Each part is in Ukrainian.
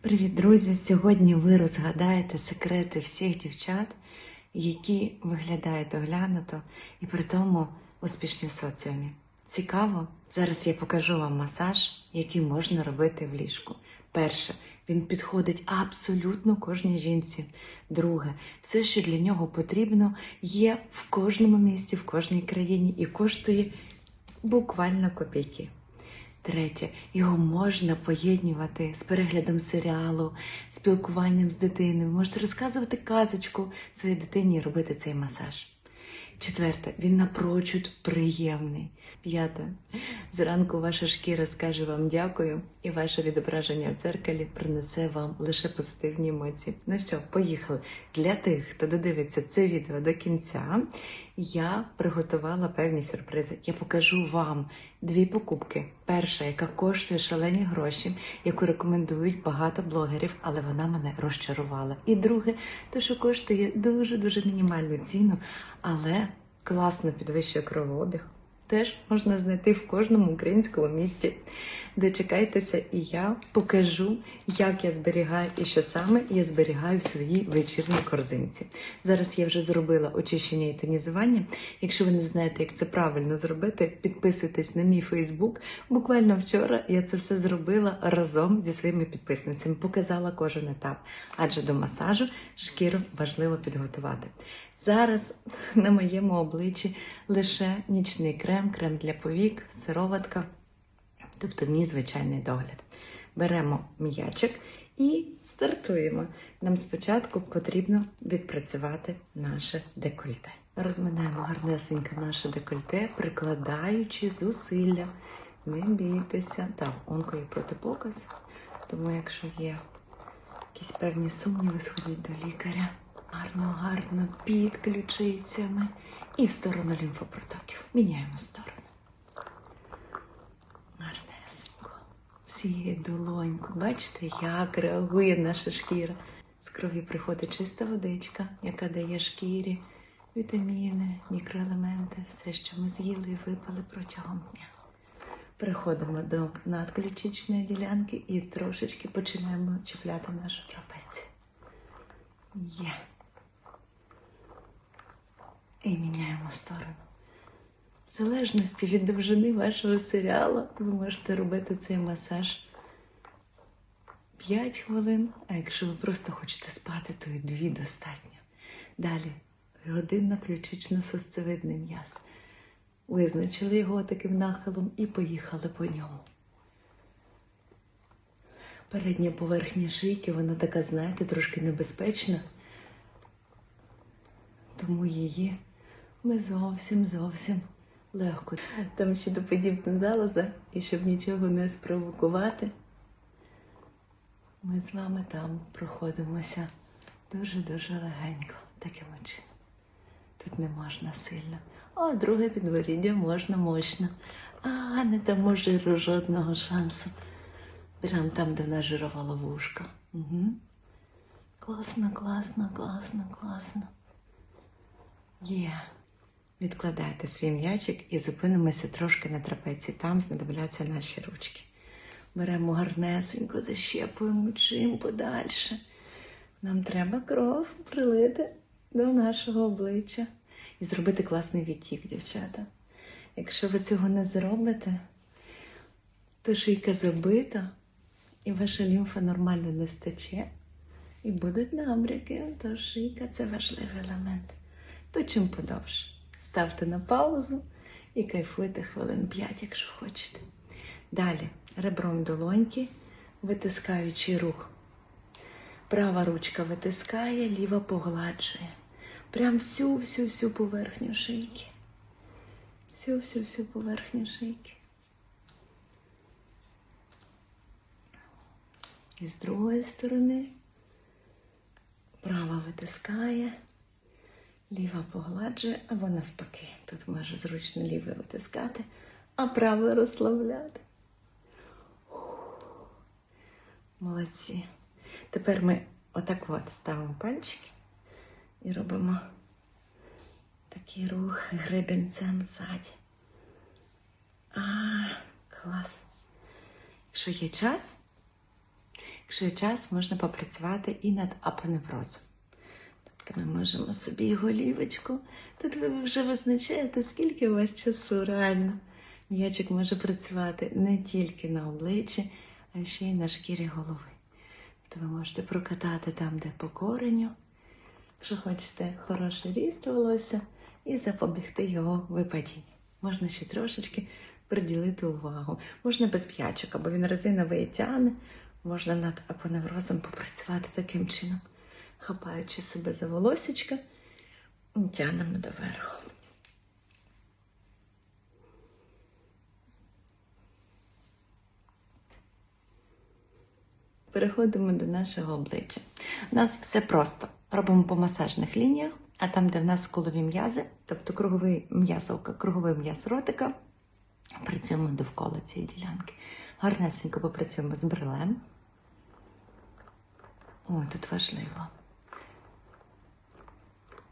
Привіт, друзі! Сьогодні ви розгадаєте секрети всіх дівчат, які виглядають доглянуто і при тому успішні в соціумі. Цікаво, зараз я покажу вам масаж, який можна робити в ліжку. Перше, він підходить абсолютно кожній жінці. Друге, все, що для нього потрібно, є в кожному місті, в кожній країні і коштує буквально копійки. Третє, його можна поєднувати з переглядом серіалу, спілкуванням з дитиною. Можете розказувати казочку своїй дитині і робити цей масаж. Четверте, він напрочуд приємний. П'яте, зранку ваша шкіра скаже вам дякую, і ваше відображення в дзеркалі принесе вам лише позитивні емоції. Ну що, поїхали. Для тих, хто додивиться це відео до кінця, я приготувала певні сюрпризи. Я покажу вам дві покупки. Перша, яка коштує шалені гроші, яку рекомендують багато блогерів, але вона мене розчарувала. І друге, то що коштує дуже-дуже мінімальну ціну, але класно підвищує кровообіг. Теж можна знайти в кожному українському місті. Дочекайтеся, і я покажу, як я зберігаю і що саме я зберігаю в своїй вечірній корзинці. Зараз я вже зробила очищення і тонізування. Якщо ви не знаєте, як це правильно зробити, підписуйтесь на мій Фейсбук. Буквально вчора я це все зробила разом зі своїми підписницями, показала кожен етап, адже до масажу шкіру важливо підготувати. Зараз на моєму обличчі лише нічний крем, крем для повік, сироватка, тобто мій звичайний догляд. Беремо м'ячик і стартуємо. Нам спочатку потрібно відпрацювати наше декольте. Розминаємо гарнесенько наше декольте, прикладаючи зусилля. Не бійтеся. Так, онко є протипоказ, тому якщо є якісь певні сумніви, сходіть до лікаря. Гарно, гарно під ключицями і в сторону лімфопротоків. Міняємо сторону. Гарнесенько. Всією долоньку. Бачите, як реагує наша шкіра. З крові приходить чиста водичка, яка дає шкірі вітаміни, мікроелементи, все, що ми з'їли і випили протягом дня. Переходимо до надключичної ділянки і трошечки починаємо чіпляти нашу трапецію. Є. І міняємо сторону. Залежності від довжини вашого серіалу ви можете робити цей масаж 5 хвилин, а якщо ви просто хочете спати, то і 2 достатньо. Далі родинно-ключично-сосцевидний м'яз. Визначили його таким нахилом і поїхали по ньому. Передня поверхня шийки, вона така, знаєте, трошки небезпечна. Тому її ми зовсім зовсім легко. Там ще доподібна залоза, і щоб нічого не спровокувати, ми з вами там проходимося дуже-дуже легенько, таким чином. Тут не можна сильно. А друге підборіддя можна мощно. А не дамо жиру жодного шансу. Прям там, де в нас жирова ловушка. Угу. Класно, класно, класно, класно. Є. Відкладайте свій м'ячик і зупинимося трошки на трапеції. Там знадобляться наші ручки. Беремо гарнесенько, защепуємо чим подальше. Нам треба кров прилити до нашого обличчя і зробити класний відтік, дівчата. Якщо ви цього не зробите, то шийка забита, і ваша лімфа нормально не стече, і будуть набряки. Тож шийка це важливий елемент. То чим подовше. Ставте на паузу і кайфуйте хвилин 5, якщо хочете. Далі ребром долоньки, витискаючи рух. Права ручка витискає, ліва погладжує. Прям всю-всю-всю поверхню шийки. Всю-всю-всю поверхню шийки. І з другої сторони права витискає, ліва погладжує, або навпаки. Тут може зручно лівою витискати, а правою розслабляти. Молодці. Тепер ми отак от ставимо пальчики і робимо такий рух гребінцем ззаді. А, клас. Якщо є час, Якщо є час, можна попрацювати і над апоневрозом. Тобто ми можемо собі голівочку. Тут ви вже визначаєте, скільки у вас часу реально. М'ячик може працювати не тільки на обличчі, а ще й на шкірі голови. То ви можете прокатати там, де по кореню, якщо хочете хороший ріст волосся, і запобігти його випадінню. Можна ще трошечки приділити увагу. Можна без п'ячика, бо він резиновий і тягне. Можна над апоневрозом попрацювати таким чином, хапаючи себе за волосечка тягнемо доверху. Переходимо до нашого обличчя. У нас все просто. Робимо по масажних лініях, а там, де в нас колові м'язи, тобто круговий м'язовка, круговий м'яз ротика, працюємо довкола цієї ділянки. Гарнесенько попрацюємо з брилем. О, тут важливо.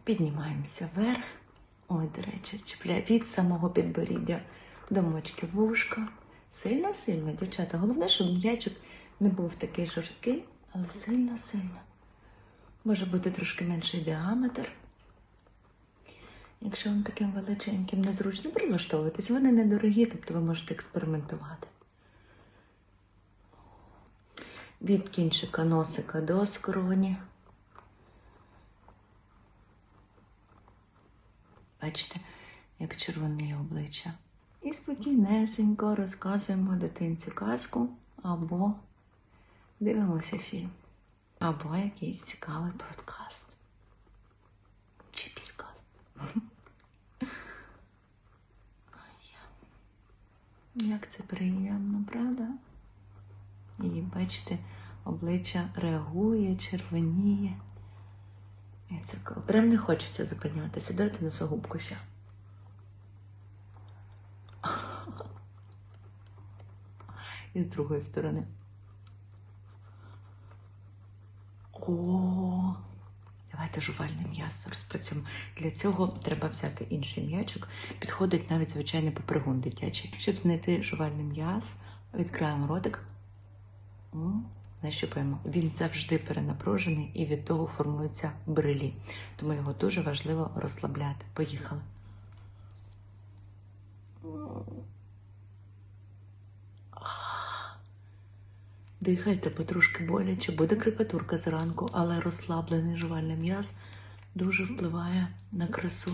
Піднімаємося вверх. Ой, до речі, чіпляє від самого підборіддя до мочки вушка. Сильно-сильно, дівчата. Головне, щоб м'ячик не був такий жорсткий, але сильно-сильно. Може бути трошки менший діаметр. Якщо вам таким величеньким незручно прилаштовуватись, вони недорогі, тобто ви можете експериментувати. Від кінчика носика до скроні. Бачите, як червоніє обличчя. І спокійнесенько розказуємо дитинці казку або дивимося фільм. Або якийсь цікавий подкаст. Чи підкаст. Як це приємно, правда? І бачите, обличчя реагує, червоніє. І. Прям не хочеться зупинятися. Дайте носогубку ще. І з другої сторони. О, давайте жувальний м'ясо розпрацюємо. Для цього треба взяти інший м'ячик. Підходить навіть звичайний попригун дитячий. Щоб знайти жувальний м'яз, відкриваємо ротик. Нащупаємо. Він завжди перенапружений і від того формуються брилі. Тому його дуже важливо розслабляти. Поїхали. Дихайте потрошки боляче, буде крепатурка зранку, але розслаблений жувальний м'яз дуже впливає на красу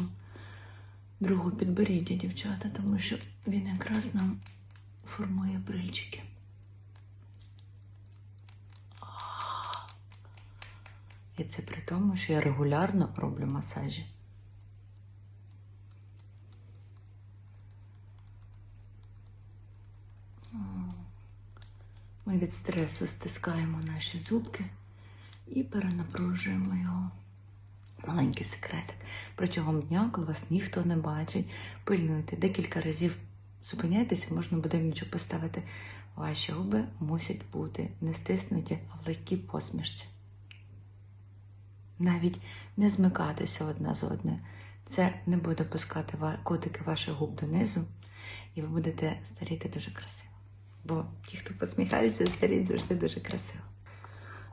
другого підборіддя, дівчата, тому що він якраз нам формує брильчики. І це при тому, що я регулярно роблю масажі. Ми від стресу стискаємо наші зубки і перенапружуємо його. Маленький секретик. Протягом дня, коли вас ніхто не бачить, пильнуйте декілька разів зупиняйтеся, можна будильничок поставити. Ваші губи мусять бути не стиснуті, а в легкій посмішці. Навіть не змикатися одна з одною. Це не буде пускати котики ваших губ донизу, і ви будете старіти дуже красиво. Бо ті, хто посміхається, старіють завжди дуже красиво.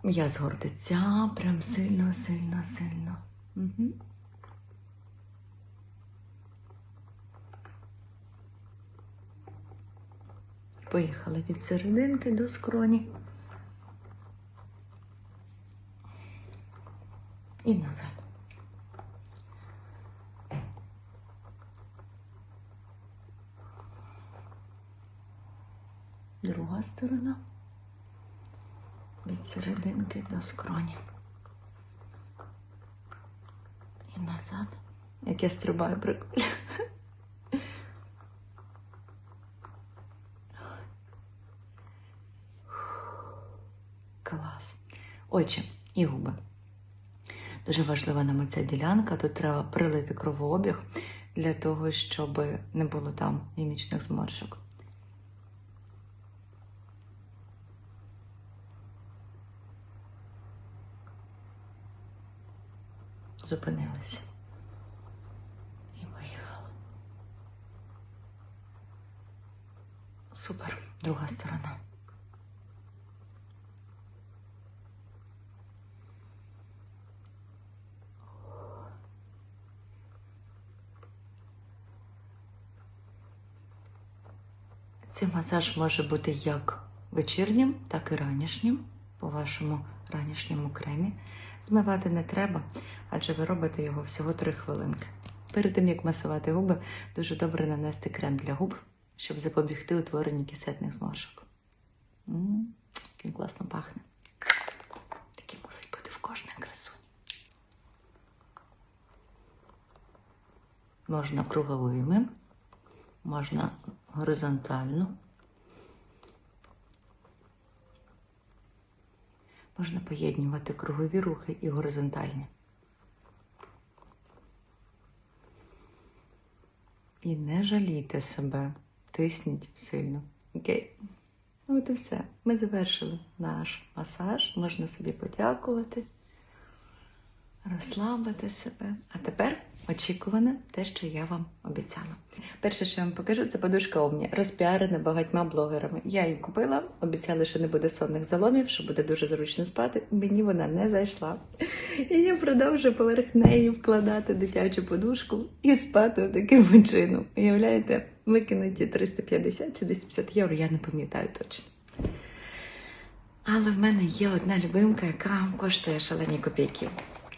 М'яз гордиця, прям сильно, сильно, сильно. Угу. Поїхали від серединки до скроні. І назад. Друга сторона. Від серединки до скроні. І назад. Як я стрибаю прикольно. Клас. Очі і губи. Дуже важлива нам ця ділянка. Тут треба прилити кровообіг для того, щоб не було там мімічних зморшок. Зупинилися. І поїхали. Супер. Друга сторона. Цей масаж може бути як вечірнім, так і ранішнім, по вашому ранішньому кремі. Змивати не треба, адже ви робите його всього 3 хвилинки. Перед тим, як масувати губи, дуже добре нанести крем для губ, щоб запобігти утворенню кисетних зморшок. Він класно пахне. Такий мусить бути в кожної красуні. Можна круговими, можна горизонтально. Можна поєднувати кругові рухи і горизонтальні. І не жалійте себе, тисніть сильно. Окей? Ну, от і все. Ми завершили наш масаж. Можна собі подякувати, розслабити себе. А тепер очікуване те, що я вам обіцяла. Перше, що я вам покажу, це подушка Омні, розпіарена багатьма блогерами. Я її купила, обіцяли, що не буде сонних заломів, що буде дуже зручно спати. Мені вона не зайшла. І я продовжую поверх неї вкладати дитячу подушку і спати таким чином. Уявляєте, викинуті 350 чи 250 євро, я не пам'ятаю точно. Але в мене є одна любимка, яка коштує шалені копійки.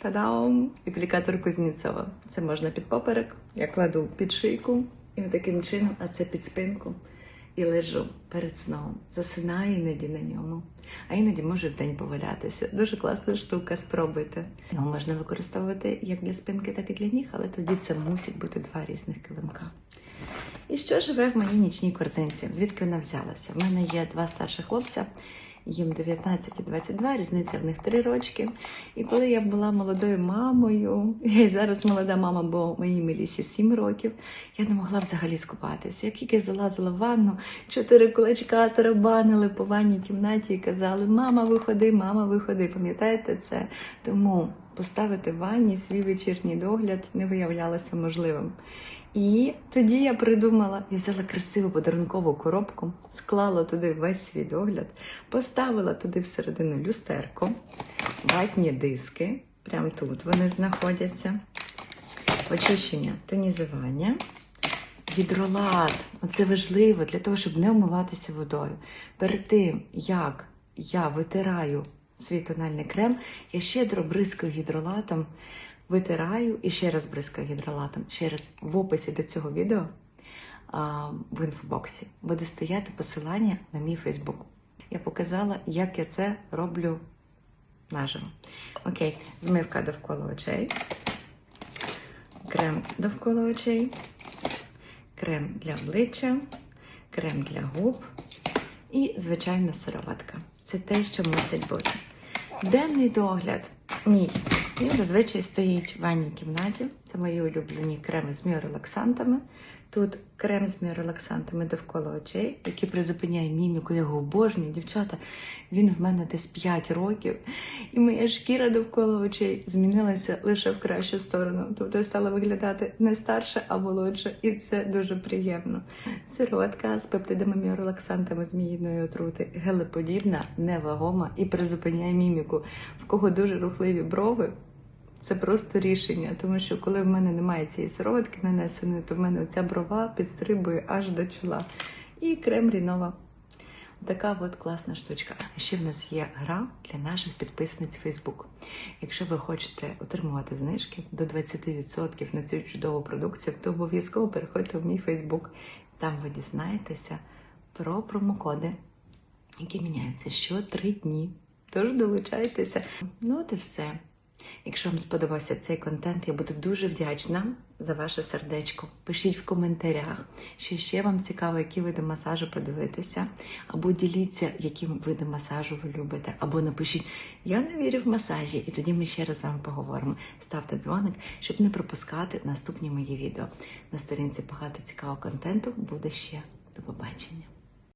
Та-дам! Аплікатор Кузнєцова. Це можна під поперек, я кладу під шийку і таким чином, а це під спинку. І лежу перед сном. Засинаю іноді на ньому, а іноді можу в день повалятися. Дуже класна штука, спробуйте. Його можна використовувати як для спинки, так і для ніг, але тоді це мусить бути два різних килимка. І що живе в моїй нічній корзинці? Звідки вона взялася? В мене є два старших хлопця, їм 19 і 22, різниця в них 3 рочки. І коли я була молодою мамою, я зараз молода мама, бо моїй Мелісі 7 років, я не могла взагалі скупатися. Як тільки залазила в ванну, чотири кулачка тарабанили по ванній кімнаті і казали: Мама, виходи, мама, виходи. Пам'ятаєте це? Тому поставити в ванні свій вечірній догляд не виявлялося можливим. І тоді я придумала, я взяла красиву подарункову коробку, склала туди весь свій догляд, поставила туди всередину люстерко, ватні диски, прямо тут вони знаходяться, очищення, тонізування, гідролат. Оце важливо для того, щоб не вмиватися водою. Перед тим, як я витираю свій тональний крем, я щедро бризкаю гідролатом витираю і ще раз бризкаю гідролатом. Ще раз в описі до цього відео в інфобоксі буде стояти посилання на мій Фейсбук. Я показала, як я це роблю наживо. Окей, змивка довкола очей, крем довкола очей, крем для обличчя, крем для губ і, звичайно, сироватка. Це те, що мусить бути. Денний догляд мій. Він зазвичай стоїть в ванній кімнаті. Це мої улюблені креми з міорелаксантами. Тут крем з міорелаксантами довкола очей, який призупиняє міміку, я його обожнюю, дівчата. Він в мене десь 5 років, і моя шкіра довкола очей змінилася лише в кращу сторону. Тобто стала виглядати не старше, а молодше, і це дуже приємно. Сироватка з пептидами міорелаксантами зміїної отрути, гелеподібна, невагома і призупиняє міміку. В кого дуже рухливі брови. Це просто рішення, тому що коли в мене немає цієї сироватки нанесеної, то в мене оця брова підстрибує аж до чола. І крем рінова. Така от класна штучка. Ще в нас є гра для наших підписниць Facebook. Якщо ви хочете отримувати знижки до 20% на цю чудову продукцію, то обов'язково переходьте в мій Facebook. Там ви дізнаєтеся про промокоди, які міняються що три дні. Тож долучайтеся. Ну от і все. Якщо вам сподобався цей контент, я буду дуже вдячна за ваше сердечко. Пишіть в коментарях, що ще вам цікаво, які види масажу подивитися, або діліться, яким видом масажу ви любите, або напишіть Я не вірю в масажі, і тоді ми ще раз з вами поговоримо. Ставте дзвоник, щоб не пропускати наступні мої відео. На сторінці багато цікавого контенту буде ще. До побачення.